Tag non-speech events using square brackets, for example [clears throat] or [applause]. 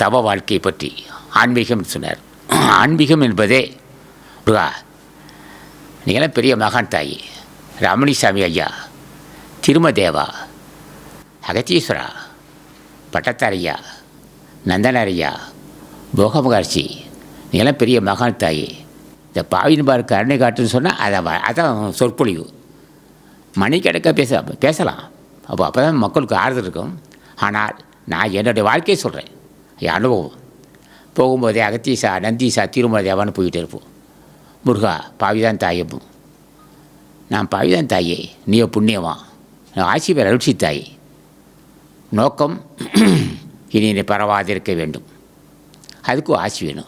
தவ வாழ்க்கை பற்றி ஆன்மீகம் சொன்னார். ஆன்மீகம் என்பதே முருகா நீங்களாம் பெரிய மகான் தாயி ரமணிசாமி ஐயா திருமதேவா அகத்தீஸ்வரா பட்டத்தாரையா நந்தனாரையா போகமகாட்சி நீங்களாம் பெரிய மகான் தாயி. இந்த பாவின் பார்க்க கருணை காட்டுன்னு சொன்னால் அதை வ- அதான் சொற்பொழிவு. மணிக்கணக்க பேச பேசலாம். அப்போ அப்போ தான் மக்களுக்கு ஆறுதல் இருக்கும். ஆனால் நான் என்னுடைய வாழ்க்கையை சொல்கிறேன் அனுபவம். போகும்போதே அகத்தீசா நந்தீசா திருமதேவான்னு போயிட்டு இருப்போம். முருகா பாவிதான் தாயப்பும் நான் பாவிதான் தாயே நீயோ புண்ணியமா? ஆசி பேர் அருட்சி தாயே. நோக்கம் [clears throat] இனி நீ பரவாதிருக்க வேண்டும். அதுக்கும் ஆசி வேணும்.